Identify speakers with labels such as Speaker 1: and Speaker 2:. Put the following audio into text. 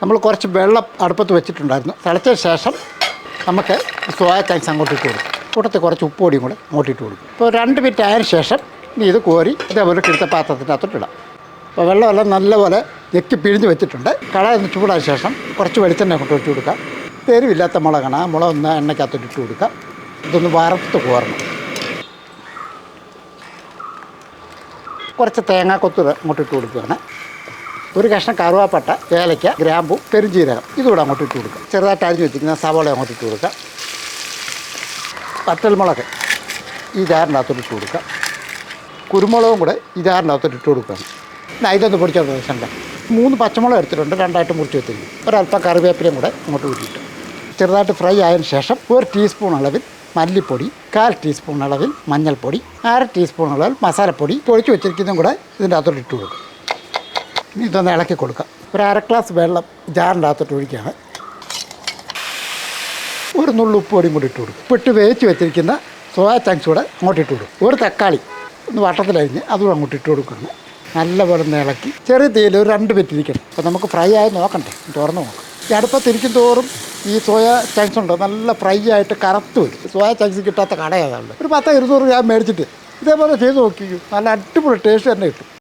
Speaker 1: നമ്മൾ കുറച്ച് വെള്ളം അടുപ്പത്ത് വെച്ചിട്ടുണ്ടായിരുന്നു. തിളച്ച ശേഷം നമുക്ക് സോയ ചങ്ക്സ് അങ്ങോട്ട് ഇട്ട് കൊടുക്കും. കൂട്ടത്തിൽ കുറച്ച് ഉപ്പൊടിയും കൂടെ അങ്ങോട്ട് ഇട്ട് കൊടുക്കും. ഇപ്പോൾ രണ്ട് മിനിറ്റ് ആയതിനു ശേഷം ഇനി ഇത് കോരി ഇതേപോലെ കിടുത്ത പാത്രത്തിനകത്തോട്ട് ഇടാം. അപ്പോൾ വെള്ളമെല്ലാം നല്ലപോലെ ഞെക്കി പിഴിഞ്ഞ് വെച്ചിട്ടുണ്ട്. കടായൊന്ന് ചൂടായ ശേഷം കുറച്ച് വെളിച്ചെണ്ണ അങ്ങോട്ട് ഒഴിച്ച് കൊടുക്കാം. എരിവില്ലാത്ത മുളകാണ്. ആ ഒന്ന് എണ്ണയ്ക്കകത്തോട്ട് ഇട്ട് കൊടുക്കാം. ഇതൊന്ന് വറുത്ത് കോരണം. കുറച്ച് തേങ്ങാക്കൊത്ത് അങ്ങോട്ട് ഇട്ട് കൊടുക്കുകയാണ്. ഒരു കഷ്ണം കറുവാപ്പട്ട ഏലയ്ക്ക ഗ്രാമ്പു പെരുംജീരകം. ഇതുകൂടെ അങ്ങോട്ട് ഇട്ട് കൊടുക്കുക ചെറുതായിട്ട് അരിഞ്ഞ് വെച്ചിരിക്കുന്ന സവാള അങ്ങോട്ട് ഇട്ട് കൊടുക്കുക പത്തൽമുളക് ഈ ജാറിനകത്തോട്ട് ഇട്ട് കൊടുക്കുക കുരുമുളകും കൂടെ ഈ ജാറിനകത്തോട്ട് ഇട്ട് കൊടുക്കുകയാണ് പിന്നെ ഇതൊന്ന് പൊടിച്ചോണ്ട് വെച്ചിട്ടുണ്ട് മൂന്ന് പച്ചമുളക് എടുത്തിട്ടുണ്ട് രണ്ടായിട്ട് മുറിച്ച് വെച്ചിട്ടുണ്ട്. ഒരല്പം കറിവേപ്പിലയും കൂടെ അങ്ങോട്ട് കൂട്ടിയിട്ട് ചെറുതായിട്ട് ഫ്രൈ ആയതിനു ശേഷം ഒരു ടീസ്പൂൺ അളവിൽ മല്ലിപ്പൊടി കാൽ ടീസ്പൂൺ അളവിൽ മഞ്ഞൾപ്പൊടി അര ടീസ്പൂൺ അളവിൽ മസാലപ്പൊടി പൊടിച്ച് വെച്ചിരിക്കുന്നതും കൂടെ ഇതിന്റെ അകത്തോട്ട് ഇട്ട് കൊടുക്കുക ഇനി ഇതൊന്ന് ഇളക്കി കൊടുക്കാം. ഒരു അര ഗ്ലാസ് വെള്ളം ജാറിന്റെ അകത്തോട്ട് ഒഴിക്കുകയാണ്. ഒരു നുള്ളു ഉപ്പ് പൊടിയും കൂടി ഇട്ട് കൊടുക്കും. ഉപ്പിട്ട് വേവിച്ച് വെച്ചിരിക്കുന്ന സോയാ ചങ്ക്സ് കൂടെ അങ്ങോട്ട് ഇട്ട് കൊടുക്കും. ഒരു തക്കാളി ഒന്ന് വട്ടത്തിലരിഞ്ഞ് അതും അങ്ങോട്ട് ഇട്ട് കൊടുക്കുകയാണ്. നല്ലപോലെ ഒന്ന് ഇളക്കി ചെറിയ തീയിൽ ഒരു രണ്ട് പെറ്റിരിക്കണം അപ്പോൾ നമുക്ക് ഫ്രൈ ആയി നോക്കണ്ടേ? തുറന്ന് നോക്കാം. ഈ അടുപ്പത്തിരിക്കും തോറും ഈ സോയാ ചങ്ക്സ് ഉണ്ട്? നല്ല ഫ്രൈ ആയിട്ട് കറുത്ത് വരും. സോയാ ചങ്ക്സ് കിട്ടാത്ത കട ഏതാണ്ട് ഒരു പത്ത് ഇരുന്നൂറ് ഗ്രാം മേടിച്ചിട്ട് ഇതേപോലെ ചെയ്ത് നോക്കിക്കും. നല്ല അടിപൊളി ടേസ്റ്റ് തന്നെ കിട്ടും.